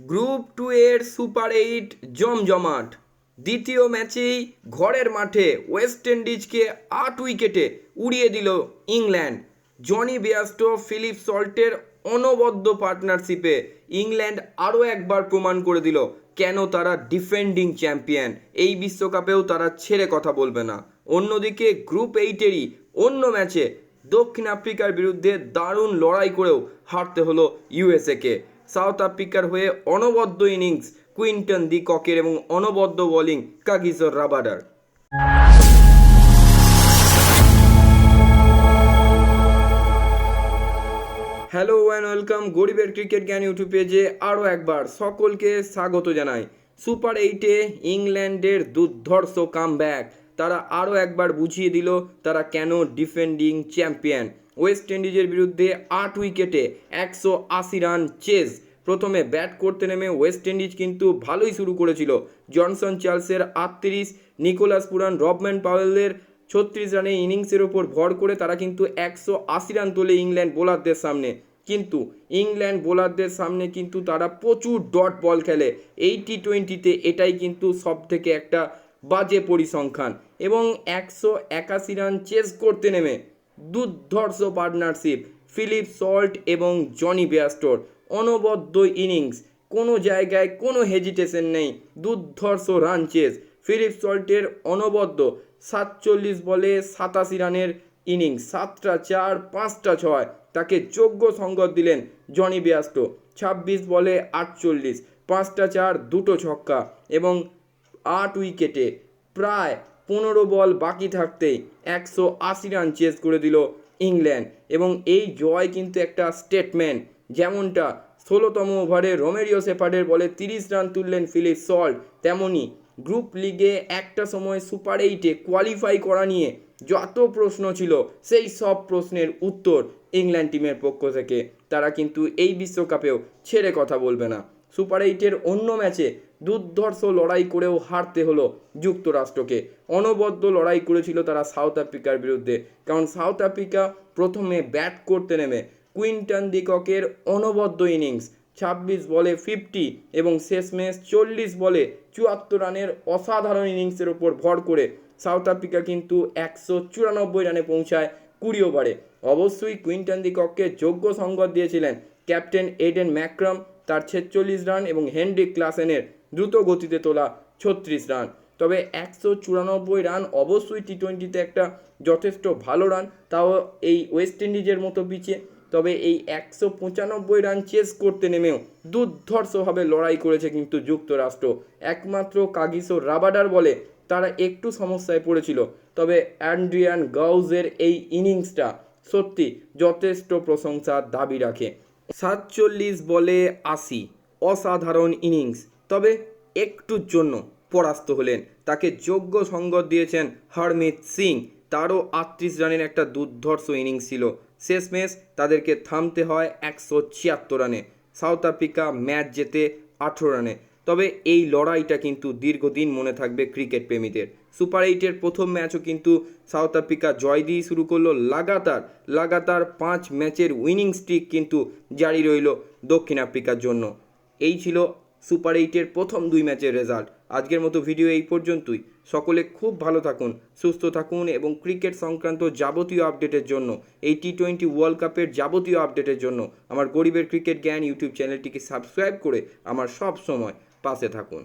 Group two এর super eight জমজমাট। দ্বিতীয় ম্যাচেই ঘরের মাঠে ওয়েস্ট ইন্ডিজকে আট উইকেটে উড়িয়ে দিল ইংল্যান্ড। জনি বিয়াস্টো, ফিলিপ সল্টের অনবদ্য পার্টনারশিপে ইংল্যান্ড আরও একবার প্রমাণ করে দিল কেন তারা ডিফেন্ডিং চ্যাম্পিয়ন। এই বিশ্বকাপেও তারা ছেড়ে কথা বলবে না। অন্যদিকে গ্রুপ এইটেরই অন্য ম্যাচে দক্ষিণ আফ্রিকার বিরুদ্ধে দারুণ লড়াই করেও হারতে হলো ইউএসএকে সাউথ আফ্রিকার হয়ে অনবদ্য ইনিংস, কুইন্টন দি ককের এবং অনবদ্য বোলিং কাগিজর রাবাডার। হ্যালো ওয়ান ওয়েলকাম গরিবের ক্রিকেট জ্ঞান ইউটিউব পেজে আরও একবার সকলকে স্বাগত জানাই। সুপার এইটে ইংল্যান্ডের দুর্ধর্ষ কাম ব্যাক তারা আরও একবার বুঝিয়ে দিল তারা কেন ডিফেন্ডিং চ্যাম্পিয়ন ওয়েস্ট ইন্ডিজের বিরুদ্ধে আট উইকেটে একশো আশি রান চেস প্রথমে ব্যাট করতে নেমে ওয়েস্ট ইন্ডিজ কিন্তু ভালোই শুরু করেছিল। জনসন চার্লসের আটত্রিশ, নিকোলাস পুরান, রবম্যান পাওয়েলের ছত্রিশ রানের ইনিংসের ওপর ভর করে তারা কিন্তু একশো আশি রান তোলে ইংল্যান্ড বোলারদের সামনে। কিন্তু ইংল্যান্ড বোলারদের সামনে কিন্তু তারা প্রচুর ডট বল খেলে। এই টি টোয়েন্টিতে এটাই কিন্তু সব থেকে একটা বাজে পরিসংখ্যান। এবং একশো একাশি রান চেস করতে নেমে দুর্ধর্ষ পার্টনারশিপ, ফিলিপ সল্ট এবং জনি বেয়াস্টোর। অনবদ্য ইনিংস। কোনো জায়গায় কোনো হেজিটেশন নেই। দুর্ধর্ষ রান চেস। ফিলিপ সল্টের অনবদ্য সাতচল্লিশ বলে সাতাশি রানের ইনিংস। সাতটা চার, পাঁচটা ছয়। তাকে যোগ্য সঙ্গত দিলেন জনি বিয়াস্টো ছাব্বিশ বলে আটচল্লিশ। পাঁচটা চার, দুটো ছক্কা এবং আট উইকেটে প্রায় পনেরো বল বাকি থাকতেই একশো আশি রান চেস করে দিল ইংল্যান্ড। এবং এই জয় কিন্তু একটা স্টেটমেন্ট। যেমনটা ষোলোতম ওভারে রোমেরিও সেপার্ডের বলে তিরিশ রান তুললেন ফিলিপ সল্ট তেমনই গ্রুপ লিগে একটা সময় সুপার এইটে কোয়ালিফাই করা নিয়ে যত প্রশ্ন ছিল, সেই সব প্রশ্নের উত্তর ইংল্যান্ড টিমের পক্ষ থেকে। তারা কিন্তু এই বিশ্বকাপেও ছেড়ে কথা বলবে না। সুপার এইটের অন্য ম্যাচে দুর্ধর্ষ লড়াই করেও হারতে হলো যুক্তরাষ্ট্রকে। অনবদ্য লড়াই করেছিল তারা সাউথ আফ্রিকার বিরুদ্ধে, কারণ সাউথ আফ্রিকা প্রথমে ব্যাট করতে নেমে কুইন্টন দিককের অনবদ্য ইনিংস, ছাব্বিশ বলে ফিফটি এবং শেষমেশ চল্লিশ বলে চুয়াত্তর রানের অসাধারণ ইনিংসের ওপর ভর করে সাউথ আফ্রিকা কিন্তু একশো চুরানব্বই রানে পৌঁছায় কুড়ি ওভারে। অবশ্যই কুইন্টন দিককে যোগ্য সঙ্গত দিয়েছিলেন ক্যাপ্টেন এডেন ম্যাক্রাম, তার ছেচল্লিশ রান এবং হেনরি ক্লাসেনের দ্রুত গতিতে তোলা ছত্রিশ রান। তবে একশো চুরানব্বই রান অবশ্যই টি টোয়েন্টিতে একটা যথেষ্ট ভালো রান, তাও এই ওয়েস্ট ইন্ডিজের মতো পিচে তবে এই একশো পঁচানব্বই রান চেস করতে নেমেও দুর্ধর্ষভাবে লড়াই করেছে কিন্তু যুক্তরাষ্ট্র। একমাত্র কাগিসো রাবাডার বলে তারা একটু সমস্যায় পড়েছিল, তবে অ্যান্ড্রিয়ান গাউজের এই ইনিংসটা সত্যি যথেষ্ট প্রশংসার দাবি রাখে। সাতচল্লিশ বলে আশি, অসাধারণ ইনিংস, তবে একটুর জন্য পরাস্ত হলেন। তাকে যোগ্য সঙ্গত দিয়েছেন হরমিত সিং। তারও আটত্রিশ রানের একটা দুর্ধর্ষ ইনিংস ছিল। শেষ শেষমেশ তাদেরকে থামতে হয় একশো ছিয়াত্তর রানে। সাউথ আফ্রিকা ম্যাচ জেতে আঠেরো রানে। তবে এই লড়াইটা কিন্তু দীর্ঘদিন মনে থাকবে ক্রিকেট প্রেমীদের। সুপার এইটের প্রথম ম্যাচও কিন্তু সাউথ আফ্রিকা জয় দিয়ে শুরু করল। লাগাতার লাগাতার পাঁচ ম্যাচের উইনিং স্ট্রিক কিন্তু জারি রইল দক্ষিণ আফ্রিকার জন্য। এই ছিল সুপার এইটের প্রথম দুই ম্যাচের রেজাল্ট। আজকের মতো ভিডিও এই পর্যন্তই। সকলে খুব ভালো থাকুন, সুস্থ থাকুন এবং ক্রিকেট সংক্রান্ত যাবতীয় আপডেটের জন্য, এই টি টোয়েন্টি ওয়ার্ল্ড কাপের যাবতীয় আপডেটের জন্য আমার গরিবের ক্রিকেট জ্ঞান ইউটিউব চ্যানেলটিকে সাবস্ক্রাইব করে আমার সব সময় পাশে থাকুন।